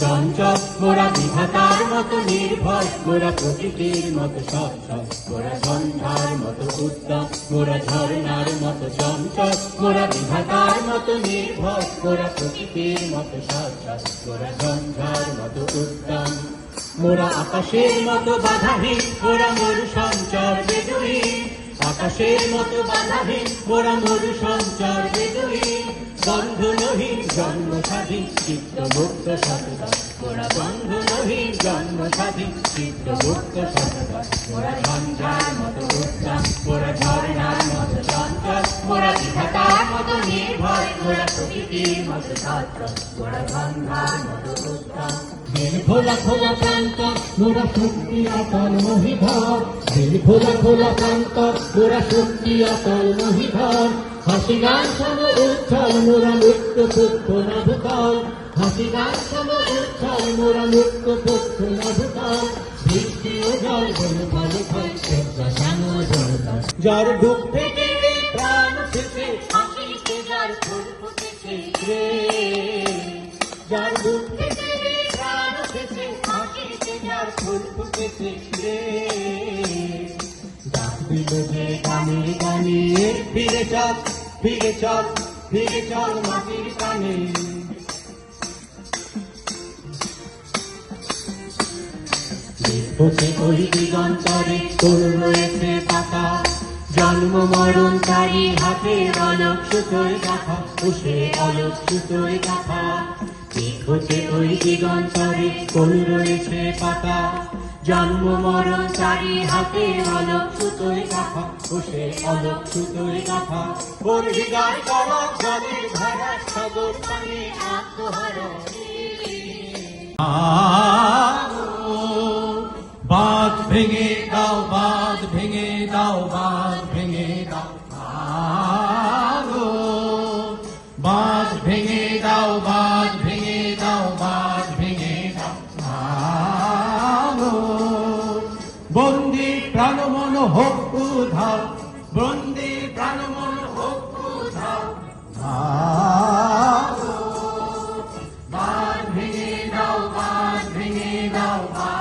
চঞ্চল, মোরা বিধাতার মতো নির্ভয়, মোরা প্রকৃতির মতো সচ্ছল মোরা সন্ধ্যার মতো উত্তম, মোরা ঝর্ণার মতো চঞ্চল, মোরা বিধাতার মতো নির্ভয়, মোরা প্রকৃতির মতো সচ্ছল মোরা সন্ধ্যার মতো উত্তম। মোরা আকাশের মতো বাধাহীন, মোরা মরু সঞ্চার বেদুহীন আকাশের মতো বাধাহীন, মোরা মরু সঞ্চার বেদুহীন বন্ধনহীন জন্ম স্বাধীন চিত্ত মুক্ত সততা মোরা বন্ধনহীন জন্ম স্বাধীন চিত্ত মুক্ত সততা মোরা সঞ্চার খোলা খোলা প্রান্ত মোরা শক্তি অটল মহিধর হাসি গান সম উচ্ছল মোরা মুক্ত পুত্র নভুতল হাসি গান সম উচ্ছল মোরা মুক্ত পুত্র নভুতল বৃষ্টি ও জল বল ফল শ্যাম জলতল যার বুক থেকে যার বুক থেকে প্রাণ উঠেছে হাসিতে যার ফুল ফুটেছে রে ডাক দিল গানে গানে ফিরে চল ফিরে চল ফিরে চল মাটির কানে হচ্ছে ওই দিগন্তরে, তোর রয়েছে পাতা। জন্ম মরণ তারি হাতে অলক সুতোয় গাথা উষে অলক সুতোয় গাথা। হচ্ছে ওই দিগন্তরে কোন রয়েছে পাতা? জন্ম মরণ চারি হাতে অলক সুতোয় গাথা উষে অলক সুতোয় গাথা। ওর হৃদয় কলক জলের ধারা সাগর পানে আত্মহারা বাঁধ ভেঙে দাও, বাঁধ ভেঙে দাও, বাঁধ প্রাণ মন হোক উধাও বন্দে প্রাণ মন হোক উধাও মান ভেঙে দাও মান ভেঙে দাও মান